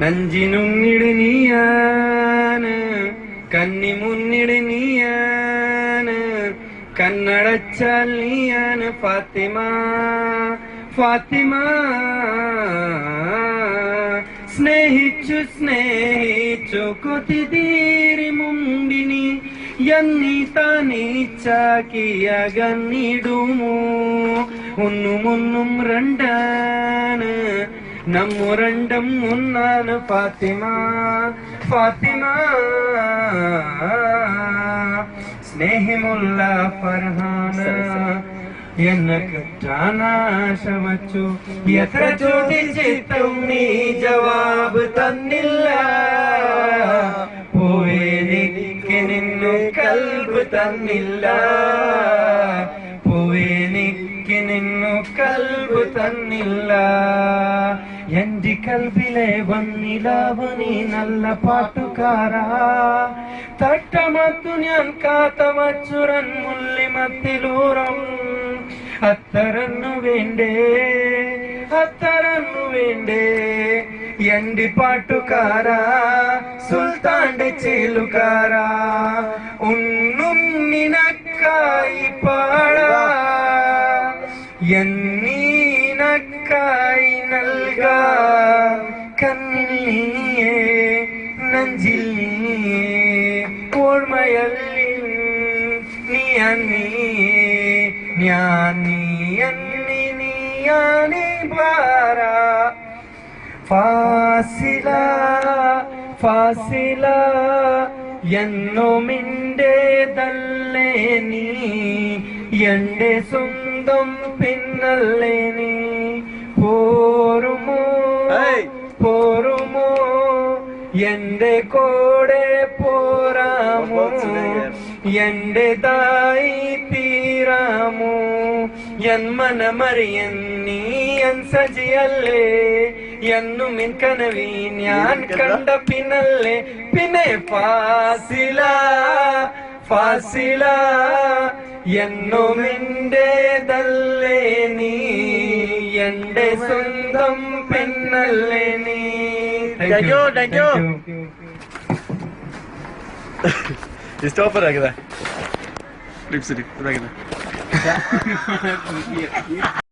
നഞ്ചിനുന്നിട് നീയാണ് കന്നി മുന്നിട് നീയാണ് കണ്ണടച്ചാൽ നീയാണ് ഫാത്തിമ. ഫാത്തിമ സ്നേഹിച്ചു സ്നേഹിച്ചു കൊതിതീരി മുമ്പിനി എന്നീ ഒന്നും ഒന്നും രണ്ടാണ് നമ്മു രണ്ടും ഒന്നാണ് ഫാത്തിമ. ഫാത്തിമ സ്നേഹമുള്ള ഫർഹാന. എന്നെ കിട്ടാനാശ വച്ചു എത്ര ചോദിച്ചിട്ടും നീ ജവാബ് തന്നില്ല. പോവേനിക്ക് നിന്നു കൽബ് തന്നില്ല. പോവേനിക്ക് നിന്നു കൽബ് തന്നില്ല. എന്റെ കൽബിലെ വന്നിലാവ് നീ നല്ല പാട്ടുകാരാ. തട്ടമത്തു ഞാൻ കാത്തമച്ചുരൻ മുല്ലിമത്തിലൂറം അത്തരന്നു വേണ്ടേ അത്തരന്നു വേണ്ടേ എന്റെ പാട്ടുകാരാ. സുൽത്താന്റെ ചേലുകാരാ. ഉണ്ണും നിനക്കായി പാടാ. എന്നീനക്കായി നൽക കണ്ണിൽ നീയേ നെഞ്ചിൽ നീയേ ഓർമ്മയല്ലിൽ നീ അന്നീയേ ഞാൻ നീ അന്നി നീയാനേ പാറ ഫാസില ഫാസില എന്നുമിന്റേതല്ലേ നീ എന്റെ സ്വന്തം പിന്നല്ലേ നീ? പോരുമോ. പോരുമോ? എന്റെ കൂടെ പോരാമോ? എന്റേതായി തീരാമോ? എൻ മനമറിയൻ നീ എൻ സജിയല്ലേ? എന്നും എൻ കനവി ഞാൻ കണ്ട പിന്നല്ലേ? പിന്നെ ഫാസില ഫാസില എന്നും നിന്റേതല്ലേ നീ എന്റെ സ്വന്തം പെണ്ണല്ലേ നീ. Thank you, thank you. Stopper ആക്കിയതാ ഇതാക്കിയതാ